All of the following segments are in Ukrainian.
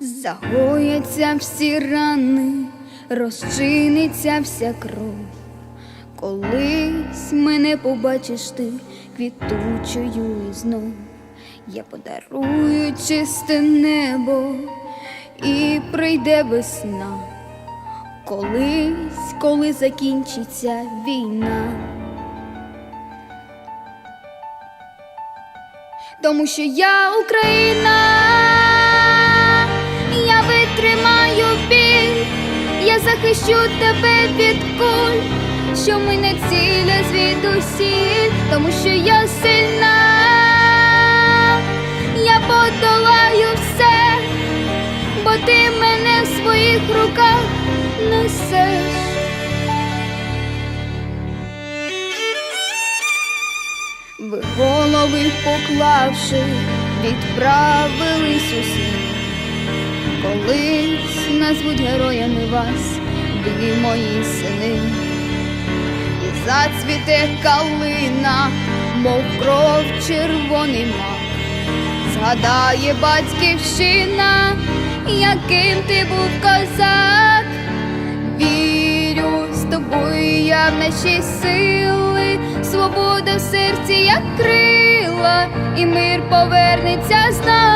Загояться всі рани, розчиниться вся кров. Колись мене побачиш ти квітучою знов. Я подарую чисте небо і прийде весна. Колись, коли закінчиться війна. Тому що я Україна, захищу тебе від куль, що мене ціля звідусіль, тому що я сильна, я подолаю все, бо ти мене в своїх руках несеш. Ви голови поклавши, відправились у світ. Колись назвуть героями вас, ви мої сини, і зацвіте калина, мов кров червоний мак. Згадає батьківщина, яким ти був козак. Вірю з тобою я в наші сили, свобода в серці, як крила, і мир повернеться знов.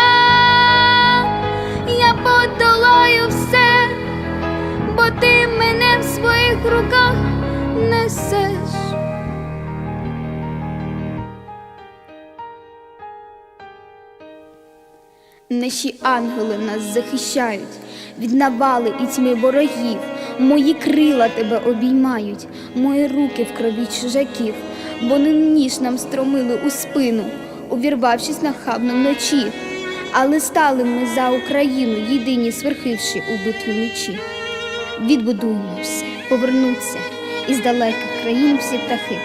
своїх руках несеш. Наші ангели нас захищають від навали і тьми ворогів. Мої крила тебе обіймають, мої руки в крові чужаків. Вони ніж нам стромили у спину, увірвавшись нахабно вночі. Але стали ми за Україну, єдині сверхивши у битві мечі. Відбудуємо все, повернуться із далеких країн всі птахи.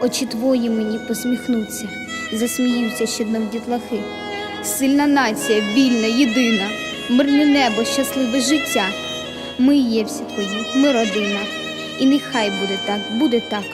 Очі твої мені посміхнуться, засміються ще в дітлахи. Сильна нація, вільна, єдина, мирне небо, щасливе життя. Ми є всі твої, ми родина. І нехай буде так, буде так.